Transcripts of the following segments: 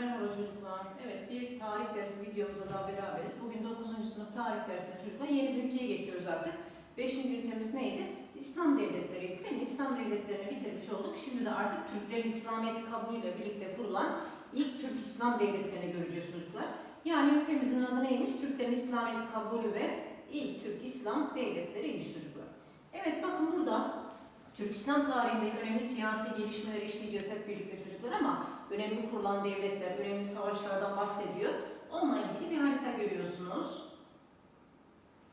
Merhaba çocuklar. Evet bir tarih dersi videomuzda daha beraberiz. Bugün 9. sınıf tarih dersine çocuklar yeni bir üniteye geçiyoruz artık. 5. ünitemiz neydi? İslam devletleriydi değil mi? İslam devletlerini bitirmiş olduk. Şimdi de artık Türklerin İslamiyet'i kabulüyle birlikte kurulan ilk Türk İslam devletlerini göreceğiz çocuklar. Yani ülkemizin adı neymiş? Türklerin İslamiyet'i kabulü ve ilk Türk İslam devletleriymiş çocuklar. Evet bakın burada Türk İslam tarihindeki önemli siyasi gelişmeleri işleyeceğiz hep birlikte çocuklar ama önemli kurulan devletler, önemli savaşlardan bahsediyor. Onunla ilgili bir harita görüyorsunuz.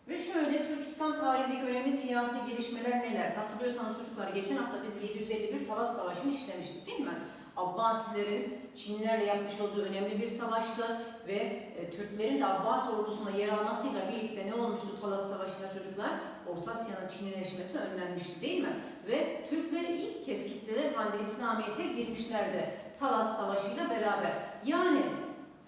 Ve şöyle Türk İslam tarihindeki önemli siyasi gelişmeler neler? Hatırlıyorsanız çocuklar geçen hafta biz 751 Talas Savaşı'nı işlemiştik değil mi? Abbasilerin Çinlilerle yapmış olduğu önemli bir savaştı ve e, Türklerin de Abbas ordusuna yer almasıyla birlikte ne olmuştu Talas Savaşı'nda çocuklar? Orta Asya'nın Çinlileşmesi önlenmişti değil mi? Ve Türkler ilk kez kitleler halinde İslamiyet'e girmişlerdi Talas Savaşı'yla beraber. Yani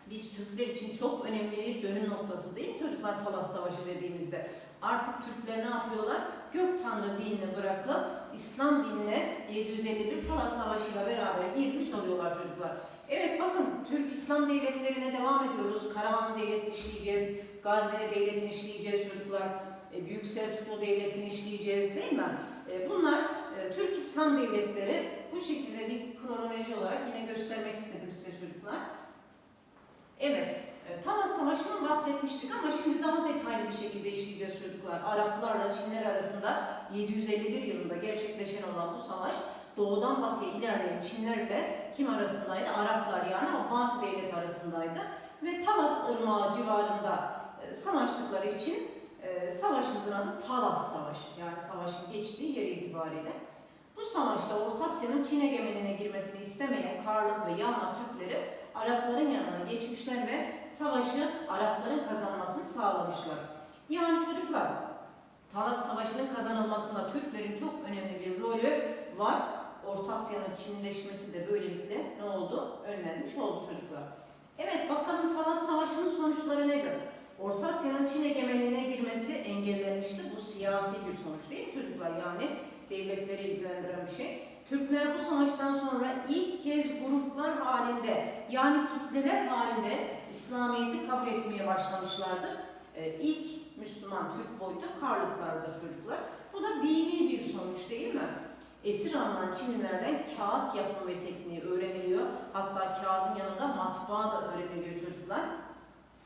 biz Türkler için çok önemli bir dönüm noktası değil mi çocuklar Talas Savaşı dediğimizde? Artık Türkler ne yapıyorlar? Gök Tanrı dinini bırakıp İslam dinine 751 Talas Savaşı'yla beraber girmiş oluyorlar çocuklar. Evet bakın Türk İslam devletlerine devam ediyoruz. Karahanlı Devleti'ni işleyeceğiz. Gazneli Devleti'ni işleyeceğiz çocuklar. E, Büyük Selçuklu Devleti'ni işleyeceğiz değil mi? E, Bunlar e, Türk İslam devletleri bu şekilde bir kronoloji olarak yine göstermek istedim size çocuklar. Evet, e, Talas Savaşı'ndan bahsetmiştik ama şimdi daha detaylı bir şekilde işleyeceğiz çocuklar. Araplarla Çinler arasında 751 yılında gerçekleşen olan bu savaş doğudan batıya ilerleyen Çinlerle kim arasındaydı? Araplar yani Abbasi devleti arasındaydı. Ve Talas Irmağı civarında e, savaştıkları için e, savaşımızın adı Talas Savaşı. Yani savaşın geçtiği yer itibariyle. Bu savaşta Orta Asya'nın Çin egemenine girmesini istemeyen Karlık ve Yağma Türkleri Arapların yanına geçmişler ve savaşı Arapların kazanmasını sağlamışlar. Yani çocuklar, Talas Savaşı'nın kazanılmasında Türklerin çok önemli bir rolü var. Orta Asya'nın Çinleşmesi de böylelikle ne oldu? Önlenmiş oldu çocuklar. Evet bakalım Talas Savaşı'nın sonuçları nedir? Orta Asya'nın Çin egemenliğine girmesi engellenmişti. Bu siyasi bir sonuç değil mi çocuklar? Yani devletleri ilgilendiren bir şey. Türkler bu savaştan sonra ilk kez gruplar halinde yani kitleler halinde İslamiyet'i kabul etmeye başlamışlardır. Ee, ilk Müslüman Türk boyutu Karlıklardır çocuklar. Bu da dini bir sonuç değil mi? Esir alınan Çinlilerden kağıt yapımı ve tekniği öğreniliyor. Hatta kağıdın yanında matbaa da öğreniliyor çocuklar.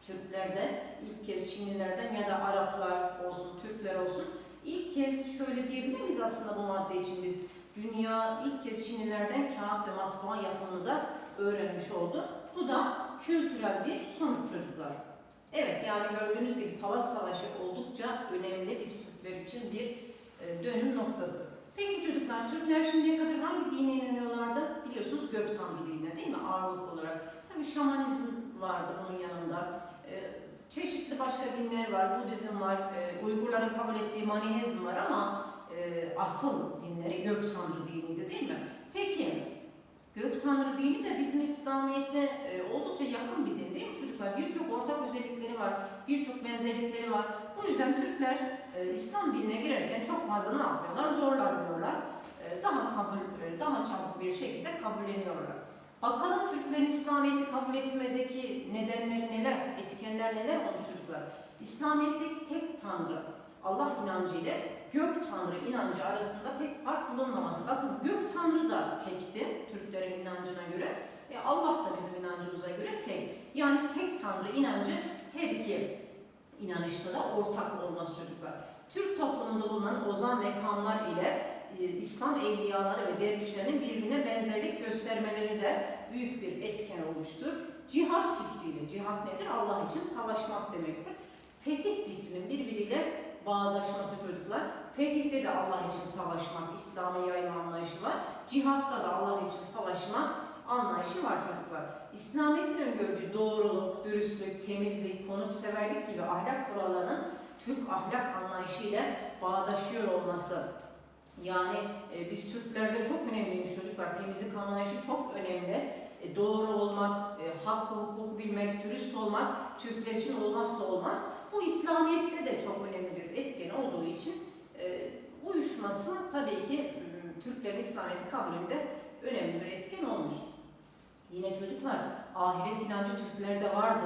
Türkler de ilk kez Çinlilerden ya da Araplar olsun, Türkler olsun ilk kez şöyle diyebilir miyiz aslında bu madde için biz? Dünya ilk kez Çinlilerden kağıt ve matbaa yapımını da öğrenmiş oldu. Bu da kültürel bir sonuç çocuklar. Evet yani gördüğünüz gibi Talas Savaşı oldukça önemli biz Türkler için bir e, dönüm noktası. Peki çocuklar Türkler şimdiye kadar hangi dine inanıyorlardı? Biliyorsunuz gök tanrı dinine değil mi ağırlık olarak? Tabii şamanizm vardı bunun yanında. Çeşitli başka dinler var. Budizm var. E, Uygurların kabul ettiği Maniheizm var ama e, asıl dinleri gök tanrı diniydi değil mi? Peki gök tanrı dini de bizim İslamiyet'e e, oldukça yakın bir din değil mi çocuklar? Birçok ortak özellikleri var, birçok benzerlikleri var. Bu yüzden Türkler e, İslam dinine girerken çok fazla ne yapıyorlar? Zorlanmıyorlar. E, daha kabul, e, daha çabuk bir şekilde kabulleniyorlar. Bakalım Türklerin İslamiyet'i kabul etmedeki nedenleri neler, etkenler neler olmuş çocuklar? İslamiyet'teki tek tanrı, Allah inancı ile gök tanrı inancı arasında pek fark bulunmaması. Bakın gök tanrı da tekti Türklerin inancına göre. E Allah da bizim inancımıza göre tek. Yani tek tanrı inancı her iki inanışta da ortak olmaz çocuklar. Türk toplumunda bulunan ozan ve kanlar ile İslam evliyaları ve dervişlerin birbirine benzerlik göstermeleri de büyük bir etken olmuştur. Cihat fikriyle, cihat nedir? Allah için savaşmak demektir. Fetih fikrinin birbiriyle bağdaşması çocuklar. Fetihte de Allah için savaşmak, İslam'ı yayma anlayışı var. Cihatta da Allah için savaşma anlayışı var çocuklar. İslamiyet'in öngördüğü doğruluk, dürüstlük, temizlik, konukseverlik gibi ahlak kurallarının Türk ahlak anlayışıyla bağdaşıyor olması. Yani e, biz Türklerde çok önemliymiş çocuklar. Temizlik anlayışı çok önemli. E, doğru olmak, e, hakkı hukuku bilmek, dürüst olmak Türkler için olmazsa olmaz. Bu İslamiyet'te de çok önemli bir etken olduğu için e, uyuşması tabii ki Türklerin İslamiyet'i kabulünde önemli bir etken olmuş. Yine çocuklar ahiret inancı Türklerde vardı.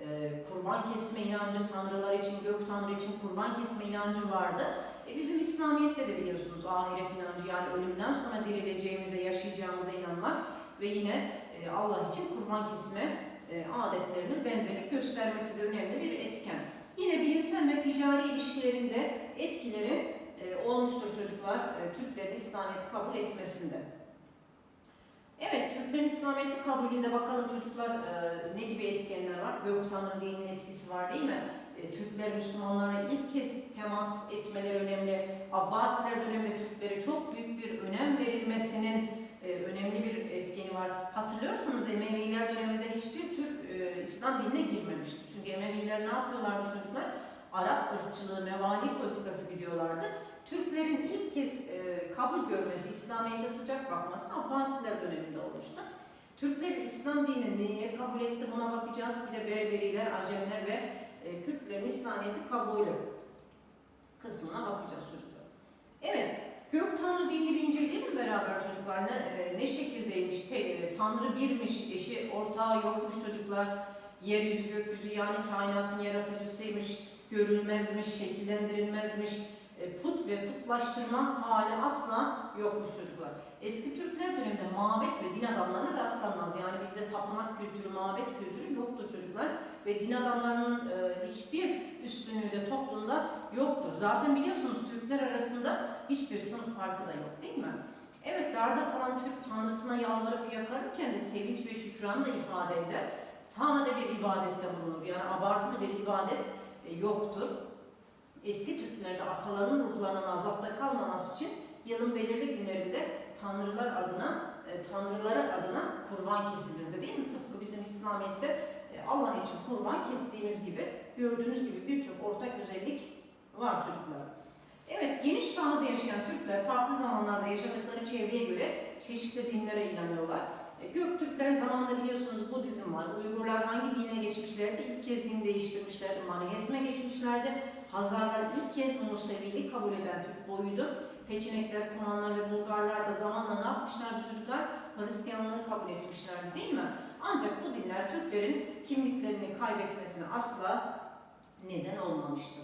E, kurban kesme inancı tanrılar için, gök tanrı için kurban kesme inancı vardı. E, bizim İslamiyet'te de biliyorsunuz ahiret inancı yani ölümden sonra dirileceğimize, yaşayacağımıza inanmak ve yine e, Allah için kurban kesme e, adetlerinin benzerlik göstermesi de önemli bir etken. Yine bilimsel ve ticari ilişkilerinde etkileri e, olmuştur çocuklar e, Türklerin İslamiyet'i kabul etmesinde. Evet, Türklerin İslamiyet'i kabulünde bakalım çocuklar e, ne gibi etkenler var? Gök Tanrı dininin etkisi var değil mi? E, Türkler Müslümanlara ilk kez temas etmeleri önemli. Abbasiler döneminde Türklere çok büyük bir önem verilmesinin e, önemli bir etkeni var. Hatırlıyorsanız Emeviler döneminde hiçbir Türk e, İslam dinine girmemişti. Çünkü Emeviler ne yapıyorlardı çocuklar? Arap ırkçılığı, mevali politikası gidiyorlardı. Türklerin ilk kez e, kabul görmesi, İslamiyet'e sıcak bakması Abbasiler döneminde olmuştu. Türkler İslam dinini niye kabul etti buna bakacağız. Bir de Berberiler, Acemler ve e, Kürtlerin İslamiyet'i kabulü kısmına bakacağız çocuklar. Evet, Gök Tanrı dinini bir inceleyelim beraber çocuklar. Ne, e, ne şekildeymiş? Te, e, Tanrı birmiş, eşi ortağı yokmuş çocuklar. Yeryüzü, gökyüzü yani kainatın yaratıcısıymış, görülmezmiş, şekillendirilmezmiş. E, put ve putlaştırma hali asla yokmuş çocuklar. Eski Türkler döneminde mabet ve din adamlarına rastlanmaz. Yani bizde tapınak kültürü, mabet kültürü yoktur çocuklar. Ve din adamlarının e, hiçbir üstünlüğü de toplumda yoktur. Zaten biliyorsunuz Türkler arasında hiçbir sınıf farkı da yok değil mi? Evet darda kalan Türk tanrısına yalvarıp yakarırken de sevinç ve şükranı da ifade eder. Sade bir ibadette bulunur. Yani abartılı bir ibadet e, yoktur. Eski Türklerde ataların ruhlarının azapta kalmaması için yılın belirli günlerinde tanrılar adına, e, tanrıları adına kurban kesilirdi değil mi? Tıpkı bizim İslamiyet'te Allah için kurban kestiğimiz gibi gördüğünüz gibi birçok ortak özellik var çocuklar. Evet, geniş sahada yaşayan Türkler farklı zamanlarda yaşadıkları çevreye göre çeşitli dinlere inanıyorlar. E, Göktürkler zamanında biliyorsunuz Budizm var. Uygurlar hangi dine geçmişlerdi? İlk kez din değiştirmişlerdi. Manihezme geçmişlerdi. Hazarlar ilk kez Museviliği kabul eden Türk boyuydu. Peçenekler, Kumanlar ve Bulgarlar da zamanla ne yapmışlardı çocuklar? Hristiyanlığı kabul etmişlerdi değil mi? Ancak bu dinler Türklerin kimliklerini kaybetmesine asla neden olmamıştı.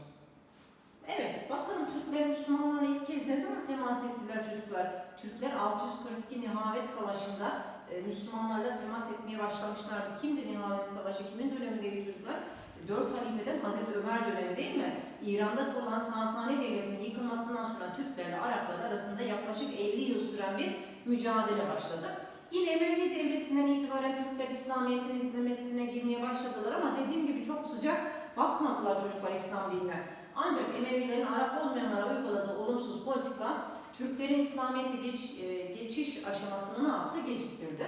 Evet, bakalım Türkler Müslümanlarla ilk kez ne zaman temas ettiler çocuklar? Türkler 642 Nihavet Savaşı'nda e, Müslümanlarla temas etmeye başlamışlardı. Kimdi Nihavet Savaşı? Kimin dönemindeydi çocuklar? Dört halifeden Hazreti Ömer dönemi değil mi? İran'da kurulan Sasani Devleti'nin yıkılmasından sonra Türklerle Araplar arasında yaklaşık 50 yıl süren bir mücadele başladı. Yine Emevi Devleti'nden itibaren Türkler İslamiyet'in hizmetine girmeye başladılar ama dediğim gibi çok sıcak bakmadılar çocuklar İslam dinine. Ancak Emevilerin Arap olmayanlara uyguladığı olumsuz politika Türklerin İslamiyet'e geç, e, geçiş aşamasını ne yaptı? Geciktirdi.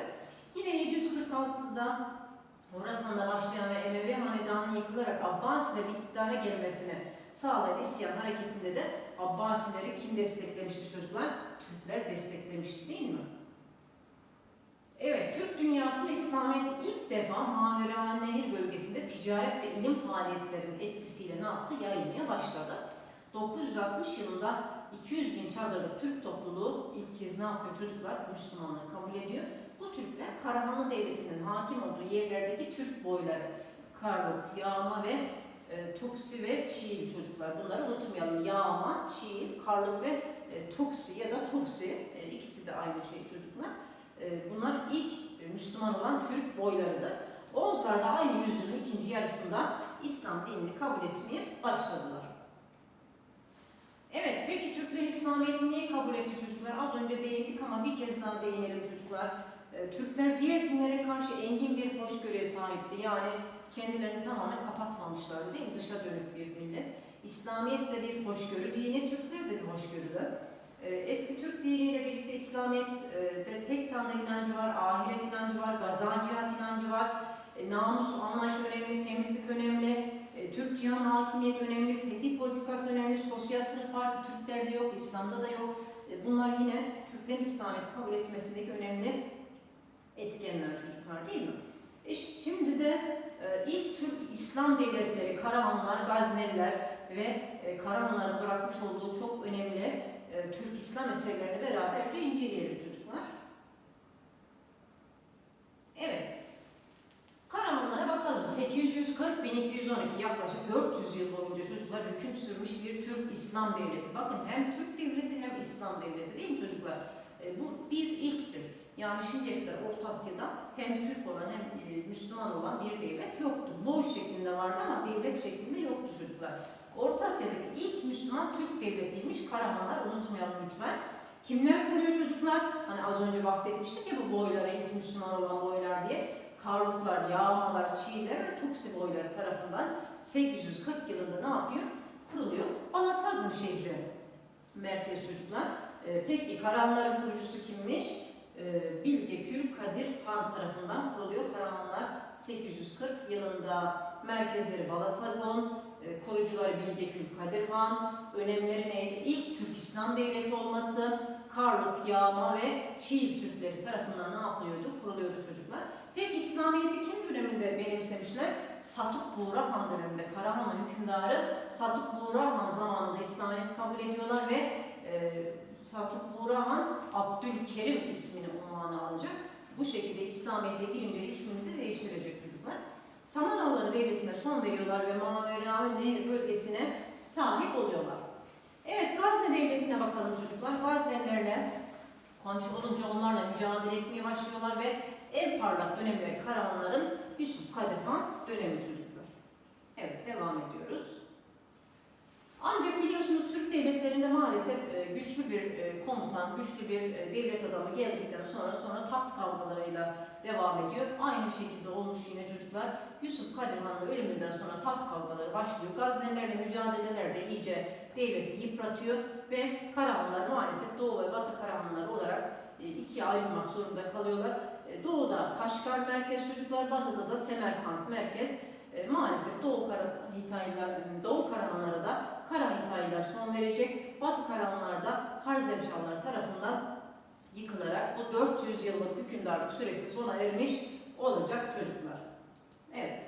Yine 746'da Horasan'da başlayan ve Emevi Hanedanı'nın yıkılarak Abbasilerin iktidara gelmesini sağlayan isyan hareketinde de Abbasileri kim desteklemişti çocuklar? Türkler desteklemişti değil mi? Evet, Türk dünyasında İslamiyet ilk defa Mavera Nehir bölgesinde ticaret ve ilim faaliyetlerinin etkisiyle ne yaptı? Yayılmaya başladı. 960 yılında 200 bin çadırlık Türk topluluğu ilk kez ne yapıyor çocuklar? Müslümanlığı kabul ediyor. Bu Türkler Karahanlı Devleti'nin hakim olduğu yerlerdeki Türk boyları, Karluk, Yağma ve e, Tuksi ve Çiğil çocuklar. Bunları unutmayalım. Yağma, Çiğil, Karluk ve e, Tuksi ya da Tuksi e, ikisi de aynı şey çocuklar. E, bunlar ilk e, Müslüman olan Türk boylarıdır. Oğuzlar da aynı yüzyılın ikinci yarısında İslam dinini kabul etmeye başladılar. Evet, peki Türkler İslamiyet'i niye kabul etti çocuklar? Az önce değindik ama bir kez daha değinelim çocuklar. E, Türkler diğer dinlere karşı engin bir hoşgörüye sahipti. Yani kendilerini tamamen kapatmamışlardı değil mi? Dışa dönük bir millet. İslamiyet de bir hoşgörü dini, Türkler de bir hoşgörülü. E, Eski Türk diniyle birlikte İslamiyet'de tek tanrı inancı var, ahiret inancı var, gaza cihat inancı var. E, Namus, anlayış önemli, temizlik önemli. E, Türk cihan hakimiyet önemli, fetih politikası önemli, sosyal sınıf farkı Türklerde yok, İslam'da da yok. E, Bunlar yine Türklerin İslamiyet'i kabul etmesindeki önemli etkenler çocuklar değil mi? E şimdi de e, ilk Türk İslam devletleri, Karahanlar, Gazneliler ve e, Karahanların bırakmış olduğu çok önemli e, Türk İslam eserlerini beraberce inceleyelim çocuklar. Evet. 1212 yaklaşık 400 yıl boyunca çocuklar hüküm sürmüş bir Türk İslam devleti. Bakın hem Türk devleti hem İslam devleti değil mi çocuklar? E, bu bir ilktir. Yani şimdiye kadar Orta Asya'da hem Türk olan hem e, Müslüman olan bir devlet yoktu. Boy şeklinde vardı ama devlet şeklinde yoktu çocuklar. Orta Asya'daki ilk Müslüman Türk devletiymiş. Karahanlar unutmayalım lütfen. Kimler kuruyor çocuklar? Hani az önce bahsetmiştik ya bu boylara ilk Müslüman olan boylar diye. Karluklar, Yağmalar, Çiğler ve Tuksi boyları tarafından 840 yılında ne yapıyor? Kuruluyor. Balasagun şehri merkez çocuklar. Ee, peki Karahanların kurucusu kimmiş? Ee, Bilge Kül Kadir Han tarafından kuruluyor. Karahanlar 840 yılında merkezleri Balasagun, e, kurucuları Bilge Kül Kadir Han, önemleri neydi? İlk Türk İslam Devleti olması, Karluk, Yağma ve Çiğ Türkleri tarafından ne yapılıyordu? Kuruluyordu çocuklar. Peki İslamiyet'i kim döneminde benimsemişler? Satuk Buğra Han döneminde Karahanlı hükümdarı Satuk Buğra Han zamanında İslamiyet'i kabul ediyorlar ve e, Satuk Buğra Han Abdülkerim ismini unvanı alacak. Bu şekilde İslamiyet'e girince ismini de değiştirecek çocuklar. Samanoğulları devletine son veriyorlar ve Maverauni bölgesine sahip oluyorlar. Evet Gazne devletine bakalım çocuklar. Gaznelilerle komşu olunca onlarla mücadele etmeye başlıyorlar ve en parlak dönemleri Karahanların Yusuf Kadir Han dönemi çocuklar. Evet devam ediyoruz. Ancak biliyorsunuz Türk devletlerinde maalesef e, güçlü bir e, komutan, güçlü bir e, devlet adamı geldikten sonra sonra taht kavgalarıyla devam ediyor. Aynı şekilde olmuş yine çocuklar. Yusuf Kadir Han'ın ölümünden sonra taht kavgaları başlıyor. Gaznelilerle mücadeleler de iyice devleti yıpratıyor ve Karahanlar maalesef Doğu ve Batı Karahanları olarak ikiye ayrılmak zorunda kalıyorlar. Doğuda Kaşgar merkez çocuklar, batıda da Semerkant merkez. E, maalesef Doğu Kara Hitaylar, Doğu Karahanlara da Kara Hitaylar son verecek. Batı Karahanlar Harzemşahlar tarafından yıkılarak bu 400 yıllık hükümdarlık süresi sona ermiş olacak çocuklar. Evet.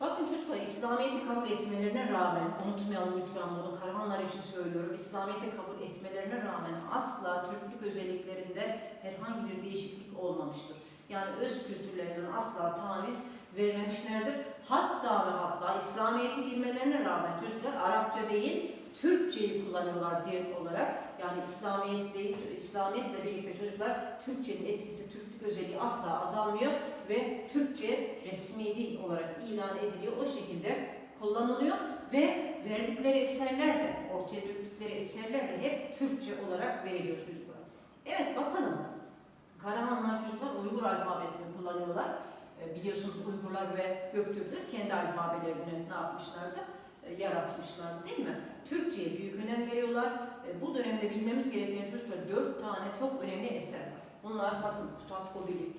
Bakın çocuklar İslamiyet'i kabul etmelerine rağmen, unutmayalım lütfen bunu Karahanlar için söylüyorum, İslamiyet'i kabul etmelerine rağmen asla Türklük özelliklerinde herhangi bir değişiklik olmamıştır. Yani öz kültürlerinden asla taviz vermemişlerdir. Hatta ve hatta İslamiyet'e girmelerine rağmen çocuklar Arapça değil, Türkçeyi kullanıyorlar dil olarak. Yani İslamiyet değil, İslamiyetle birlikte çocuklar Türkçenin etkisi, Türklük özelliği asla azalmıyor ve Türkçe resmi dil olarak ilan ediliyor. O şekilde kullanılıyor ve verdikleri eserler de, ortaya döktükleri eserler de hep Türkçe olarak veriliyor çocuklar. Evet bakalım. Karahanlar çocuklar Uygur alfabesini kullanıyorlar. E, biliyorsunuz Uygurlar ve Göktürkler kendi alfabelerini ne yapmışlardı? E, yaratmışlardı değil mi? Türkçe'ye büyük önem veriyorlar. E, bu dönemde bilmemiz gereken çocuklar dört tane çok önemli eser var. Bunlar bakın Kutat Kobili,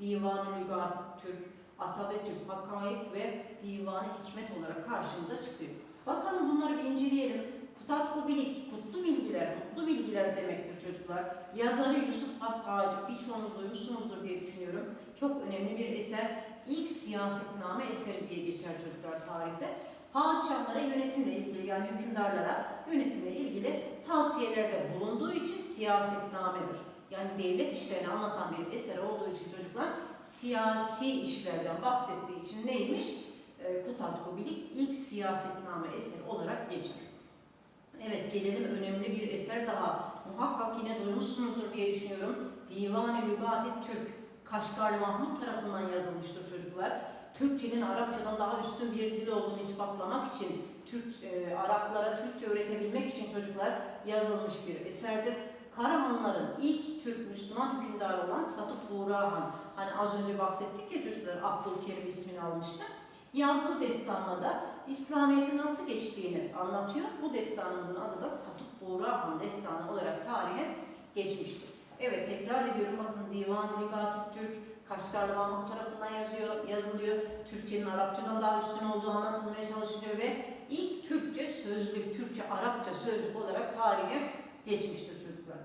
Divan-ı Lügat Türk, Atabetül Hakaik ve Divan-ı Hikmet olarak karşımıza çıkıyor. Bakalım bunları bir inceleyelim. Kutatku bilik, kutlu bilgiler, mutlu bilgiler demektir çocuklar. Yazarı Yusuf Has Ağacı, birçoğunuz duymuşsunuzdur diye düşünüyorum. Çok önemli bir eser. İlk siyasetname eseri diye geçer çocuklar tarihte. Padişahlara yönetimle ilgili yani hükümdarlara yönetimle ilgili tavsiyelerde bulunduğu için siyasetnamedir. Yani devlet işlerini anlatan bir eser olduğu için çocuklar siyasi işlerden bahsettiği için neymiş? E, Kutatku Bilik ilk siyasetname eseri olarak geçer. Evet gelelim önemli bir eser daha. Muhakkak yine duymuşsunuzdur diye düşünüyorum. Divan-ı Lügat-i Türk, Kaşgarlı Mahmut tarafından yazılmıştır çocuklar. Türkçenin Arapçadan daha üstün bir dil olduğunu ispatlamak için, Türk e, Araplara Türkçe öğretebilmek için çocuklar yazılmış bir eserdir. Karahanların ilk Türk Müslüman hükümdarı olan Satık Buğra Han, hani az önce bahsettik ya çocuklar Abdülkerim ismini almıştı. Yazdığı destanla da İslamiyet'in nasıl geçtiğini anlatıyor. Bu destanımızın adı da Satuk Buğra Han destanı olarak tarihe geçmiştir. Evet tekrar ediyorum bakın Divan-ı Türk Kaşgarlı Mahmut tarafından yazıyor, yazılıyor. Türkçenin Arapçadan daha üstün olduğu anlatılmaya çalışılıyor ve ilk Türkçe sözlük, Türkçe Arapça sözlük olarak tarihe geçmiştir çocuklar.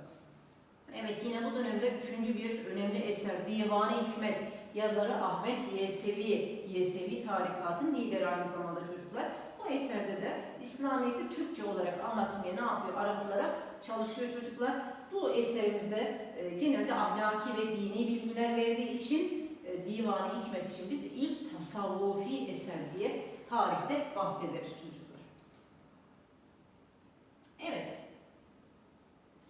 Evet yine bu dönemde üçüncü bir önemli eser Divan-ı Hikmet yazarı Ahmet Yesevi, Yesevi tarikatın lideri aynı zamanda çocuklar. Bu eserde de İslamiyet'i Türkçe olarak anlatmaya ne yapıyor Araplara? Çalışıyor çocuklar. Bu eserimizde e, genelde ahlaki ve dini bilgiler verdiği için e, Divan-ı Hikmet için biz ilk tasavvufi eser diye tarihte bahsederiz çocuklar. Evet.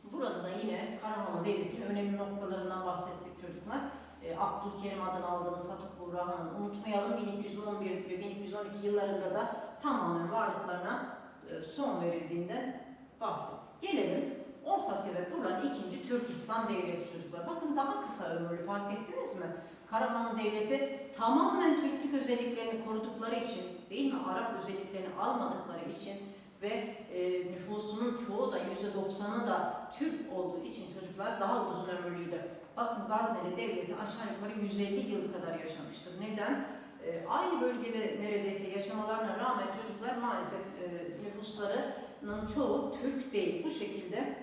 Burada da yine Karahanlı Devleti'nin önemli noktalarından bahsettik çocuklar. E, Abdülkerim adını aldığını Satuk Burhan'ın unutmayalım 1211 ve 1212 yıllarında da tamamen varlıklarına e, son verildiğinden bahsettik. Gelelim Orta Asya'da kurulan ikinci Türk İslam Devleti çocuklar. Bakın daha kısa ömürlü fark ettiniz mi? Karahanlı Devleti tamamen Türklük özelliklerini korudukları için değil mi? Arap özelliklerini almadıkları için ve e, nüfusunun çoğu da %90'ı da Türk olduğu için çocuklar daha uzun ömürlüydü. Bakın Gazneli Devleti aşağı yukarı 150 yıl kadar yaşamıştır. Neden? E, aynı bölgede neredeyse yaşamalarına rağmen çocuklar maalesef e, nüfuslarının çoğu Türk değil. Bu şekilde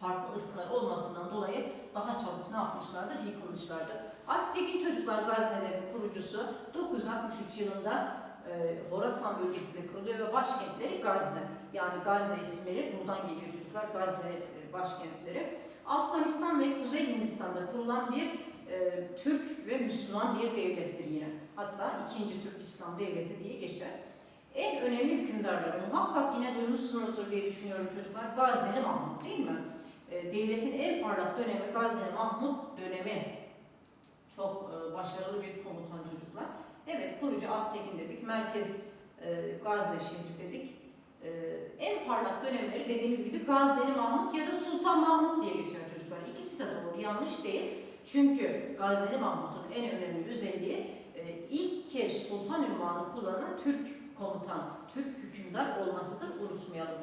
farklı ırklar olmasından dolayı daha çabuk ne yapmışlardır? Yıkılmışlardır. Alptekin Çocuklar Gazneli'nin kurucusu 963 yılında e, Horasan bölgesinde kuruluyor ve başkentleri Gazne. Yani Gazne isimleri buradan geliyor çocuklar. Gazne e, başkentleri. Afganistan ve Kuzey Hindistan'da kurulan bir e, Türk ve Müslüman bir devlettir yine. Hatta ikinci Türk İslam Devleti diye geçer. En önemli hükümdarları muhakkak yine duymuşsunuzdur diye düşünüyorum çocuklar. Gazneli Mahmut değil mi? E, devletin en parlak dönemi Gazneli Mahmut dönemi. Çok e, başarılı bir komutan çocuklar. Evet kurucu Alptekin dedik. Merkez e, Gazne şehri dedik. E, en parlak dönemleri dediğimiz gibi Gazneli Mahmut ya da Sultan Mahmut diye geçer çocuklar. İkisi de doğru, yanlış değil. Çünkü Gazneli Mahmut'un en önemli özelliği e, ilk kez sultan ünvanı kullanan Türk komutan, Türk hükümdar olmasıdır. Unutmayalım.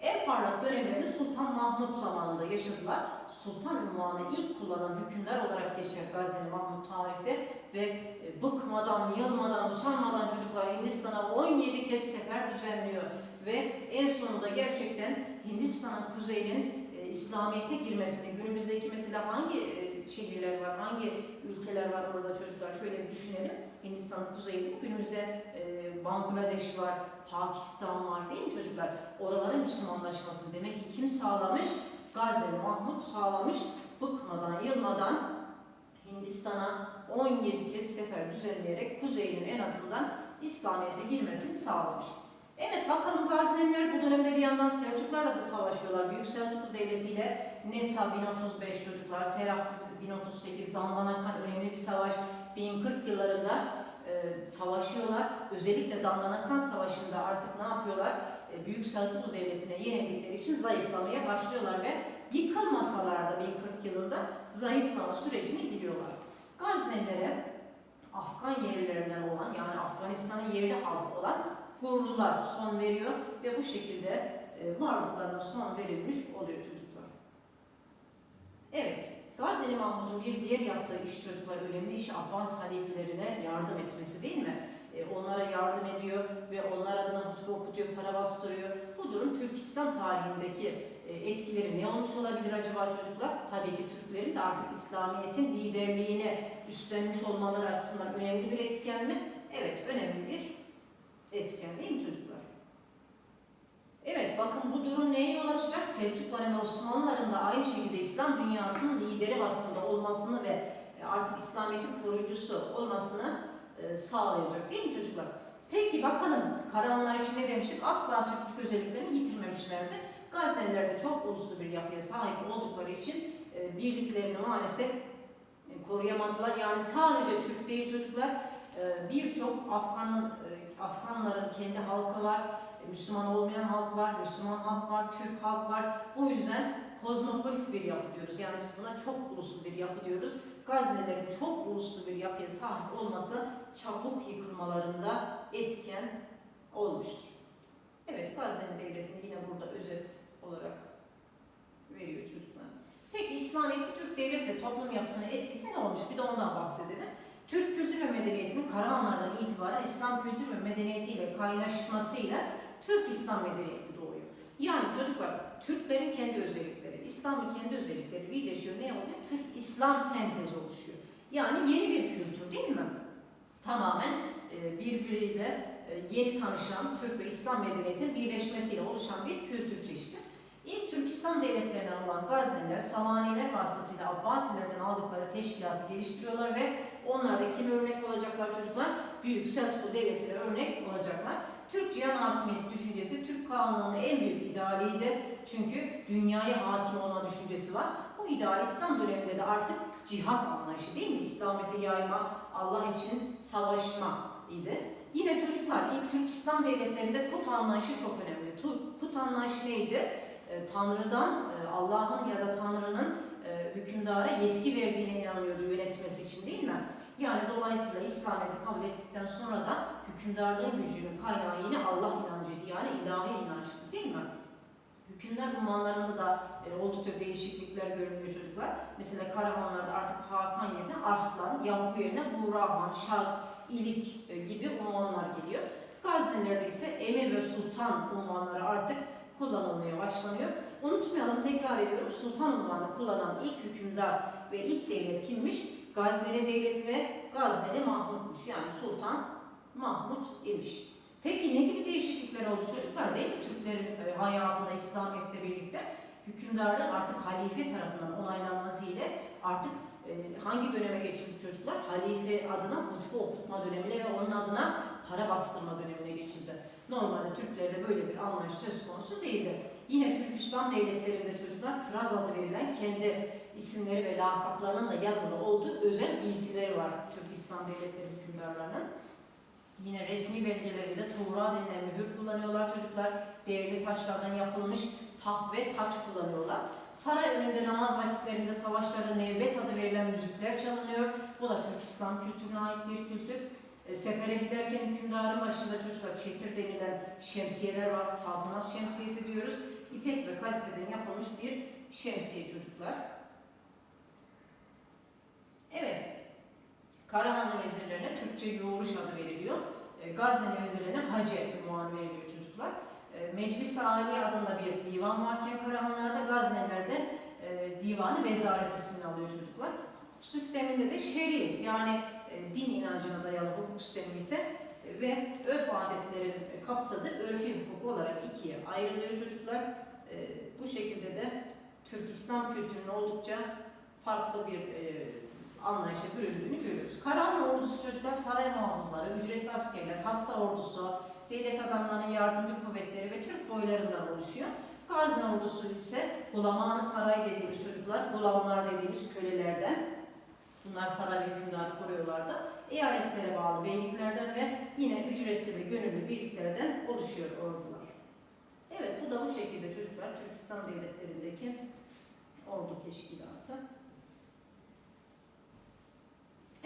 En parlak dönemlerini Sultan Mahmut zamanında yaşadılar. Sultan ünvanı ilk kullanan hükümdar olarak geçer Gazneli Mahmut tarihte ve e, bıkmadan, yılmadan, usanmadan çocuklar Hindistan'a 17 kez sefer düzenliyor ve en sonunda gerçekten Hindistan'ın kuzeyinin e, İslamiyet'e girmesini, günümüzdeki mesela hangi e, şehirler var, hangi ülkeler var orada çocuklar şöyle bir düşünelim. Hindistan'ın kuzeyinde günümüzde e, Bangladeş var, Pakistan var değil mi çocuklar? Oraların Müslümanlaşmasını demek ki kim sağlamış? Gazneli Mahmut sağlamış. Bıkmadan, yılmadan Hindistan'a 17 kez sefer düzenleyerek kuzeyinin en azından İslamiyet'e girmesini sağlamış. Evet bakalım Gazneliler bu dönemde bir yandan Selçuklarla da savaşıyorlar. Büyük Selçuklu Devleti ile Nesa 1035 çocuklar, Serap 1038, Dandanakan önemli bir savaş. 1040 yıllarında e, savaşıyorlar. Özellikle Dandanakan Savaşı'nda artık ne yapıyorlar? E, Büyük Selçuklu Devleti'ne yenildikleri için zayıflamaya başlıyorlar ve yıkılmasalar da 1040 yılında zayıflama sürecine giriyorlar. Gaznelilere Afgan yerlilerinden olan yani Afganistan'ın yerli halkı olan Hurlular son veriyor ve bu şekilde e, varlıklarına son verilmiş oluyor çocuklar. Evet, Gazneli Mahmut'un bir diğer yaptığı iş çocuklar önemli iş Abbas halifelerine yardım etmesi değil mi? E, onlara yardım ediyor ve onlar adına hutbe okutuyor, para bastırıyor. Bu durum Türk İslam tarihindeki e, etkileri ne olmuş olabilir acaba çocuklar? Tabii ki Türklerin de artık İslamiyet'in liderliğini üstlenmiş olmaları açısından önemli bir etken mi? Evet, önemli bir etken değil mi çocuklar? Evet, bakın bu durum neye yol açacak? Selçukluların ve Osmanlıların da aynı şekilde İslam dünyasının lideri vasfında olmasını ve e, artık İslamiyet'in koruyucusu olmasını e, sağlayacak değil mi çocuklar? Peki bakalım Karahanlar için ne demiştik? Asla Türklük özelliklerini yitirmemişlerdi. Gazneliler de çok uluslu bir yapıya sahip oldukları için e, birliklerini maalesef koruyamadılar. Yani sadece Türk değil çocuklar, birçok Afgan'ın, e, Afganların kendi halkı var, e, Müslüman olmayan halk var, Müslüman halk var, Türk halk var. Bu yüzden kozmopolit bir yapı diyoruz. Yani biz buna çok uluslu bir yapı diyoruz. Gaznelerin çok uluslu bir yapıya sahip olması çabuk yıkılmalarında etken olmuştur. Evet, Gazneli Devleti'ni yine burada özet olarak veriyor çocuklar. Peki İslamiyet'in Türk devlet ve toplum yapısına etkisi ne olmuş? Bir de ondan bahsedelim. Türk kültür ve medeniyetinin Karahanlardan itibaren İslam kültür ve medeniyetiyle kaynaşmasıyla Türk İslam medeniyeti doğuyor. Yani çocuklar Türklerin kendi özellikleri, İslam'ın kendi özellikleri birleşiyor. Ne oluyor? Türk İslam sentezi oluşuyor. Yani yeni bir kültür değil mi? Tamamen e, birbiriyle e, yeni tanışan Türk ve İslam medeniyetinin birleşmesiyle oluşan bir kültür çeşidi. İlk Türk İslam devletlerinden olan Gazneliler, Samaniler vasıtasıyla Abbasilerden aldıkları teşkilatı geliştiriyorlar ve onlar da kim örnek olacaklar çocuklar? Büyük Selçuklu Devleti'ne örnek olacaklar. Türk cihan hakimiyeti düşüncesi Türk kanununun en büyük idealiydi. Çünkü dünyaya hakim olma düşüncesi var. Bu ideal İslam döneminde de artık cihat anlayışı değil mi? İslamiyet'i yayma, Allah için savaşma idi. Yine çocuklar ilk Türk İslam devletlerinde put anlayışı çok önemli. Put anlayışı neydi? E, Tanrı'dan, e, Allah'ın ya da Tanrı'nın e, hükümdara yetki verdiğine inanıyordu yönetmesi için değil mi? Yani dolayısıyla İslamiyet'i kabul ettikten sonra da hükümdarlığın gücünün kaynağı yine Allah inancıydı. Yani ilahi inançtı değil mi? Hükümdar unvanlarında da e, oldukça değişiklikler görünüyor çocuklar. Mesela Karahanlar'da artık Hakan yerine Arslan, Yavuk yerine Buğrahan, Şad, İlik gibi unvanlar geliyor. Gaznelerde ise Emir ve Sultan unvanları artık kullanılmaya başlanıyor. Unutmayalım, tekrar ediyorum, Sultan unvanı kullanan ilk hükümdar ve ilk devlet kimmiş? Gazneli Devleti ve Gazneli Mahmut'muş. Yani Sultan Mahmut imiş. Peki ne gibi değişiklikler oldu çocuklar değil mi? Türklerin e, hayatına İslamiyet'le birlikte hükümdarlığın artık halife tarafından onaylanması ile artık e, hangi döneme geçildi çocuklar? Halife adına hutbe okutma dönemine ve onun adına para bastırma dönemine geçildi. Normalde Türklerde böyle bir anlayış söz konusu değildi. Yine Türk İslam devletlerinde çocuklar Traz adı verilen kendi isimleri ve lakaplarının da yazılı olduğu özel giysileri var Türk İslam devletleri hükümdarlarının. Yine resmi belgelerinde Tuğra denilen mühür kullanıyorlar çocuklar. Değerli taşlardan yapılmış taht ve taç kullanıyorlar. Saray önünde namaz vakitlerinde savaşlarda nevbet adı verilen müzikler çalınıyor. Bu da Türk İslam kültürüne ait bir kültür. E, sefere giderken hükümdarın başında çocuklar çetir denilen şemsiyeler var. Saltanat şemsiyesi diyoruz. İpek ve kadifeden yapılmış bir şemsiye çocuklar. Evet. Karahanlı vezirlerine Türkçe yoğuruş adı veriliyor. E, Gazneli vezirlerine Hace ünvanı veriliyor çocuklar. E, Meclis-i Aliye adında bir divan varken Karahanlar'da Gazneliler'de e, Divanı Vezaret ismini alıyor çocuklar. Hukuk sisteminde de şer'i yani e, din inancına dayalı hukuk sistemi ise e, ve örf adetlerin kapsadığı örfi hukuk olarak ikiye ayrılıyor çocuklar. E, bu şekilde de Türk İslam kültürünün oldukça farklı bir e, anlayışa büründüğünü görüyoruz. Karahanlı ordusu çocuklar saray muhafızları, ücretli askerler, hasta ordusu, devlet adamlarının yardımcı kuvvetleri ve Türk boylarından oluşuyor. Gazi ordusu ise Gulamanı Saray dediğimiz çocuklar, gulamlar dediğimiz kölelerden. Bunlar saray hükümdarı koruyorlardı. Eyaletlere bağlı beyliklerden ve yine ücretli ve gönüllü birliklerden oluşuyor ordular. Evet bu da bu şekilde çocuklar Türkistan devletlerindeki ordu teşkilatı.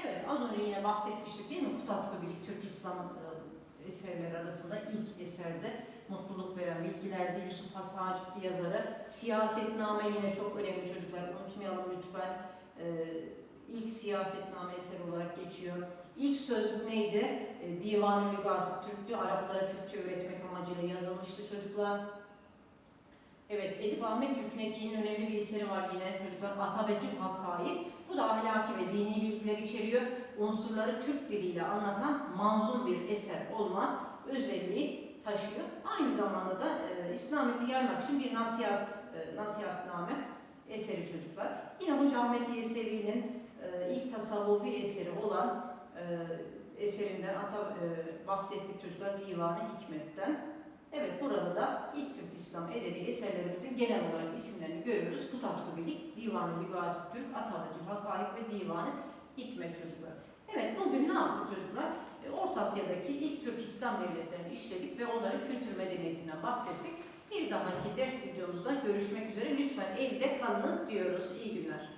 Evet, az önce yine bahsetmiştik değil mi? Kutatku Bilik, Türk İslam e, eserleri arasında ilk eserde mutluluk veren bilgilerdi. Yusuf Has Hacipli yazarı. Siyasetname yine çok önemli çocuklar, unutmayalım lütfen. Ee, ilk siyasetname eseri olarak geçiyor. İlk sözlük neydi? Ee, Divan-ı Mügatip Türk'tü. Araplara Türkçe öğretmek amacıyla yazılmıştı çocuklar. Evet, Edip Ahmet Gülkneki'nin önemli bir eseri var yine çocuklar. Atabetül Hakkaik. Bu da ahlaki ve dini bilgiler içeriyor. Unsurları Türk diliyle anlatan manzum bir eser olma özelliği taşıyor. Aynı zamanda da e, İslamiyet'i yaymak için bir nasihat, e, nasihatname eseri çocuklar. Yine Hoca Ahmet Yesevi'nin e, ilk tasavvufi eseri olan e, eserinden ata, e, bahsettik çocuklar Divanı Hikmet'ten. Evet burada da ilk Türk İslam edebi eserlerimizin genel olarak isimlerini görüyoruz. Kutatku Bilik, Divanı Mügatip Türk, Atabetül Hakaik ve Divanı Hikmet çocuklar. Evet bugün ne yaptık çocuklar? E, Orta Asya'daki ilk Türk İslam devletlerini işledik ve onların kültür medeniyetinden bahsettik. Bir dahaki ders videomuzda görüşmek üzere. Lütfen evde kalınız diyoruz. İyi günler.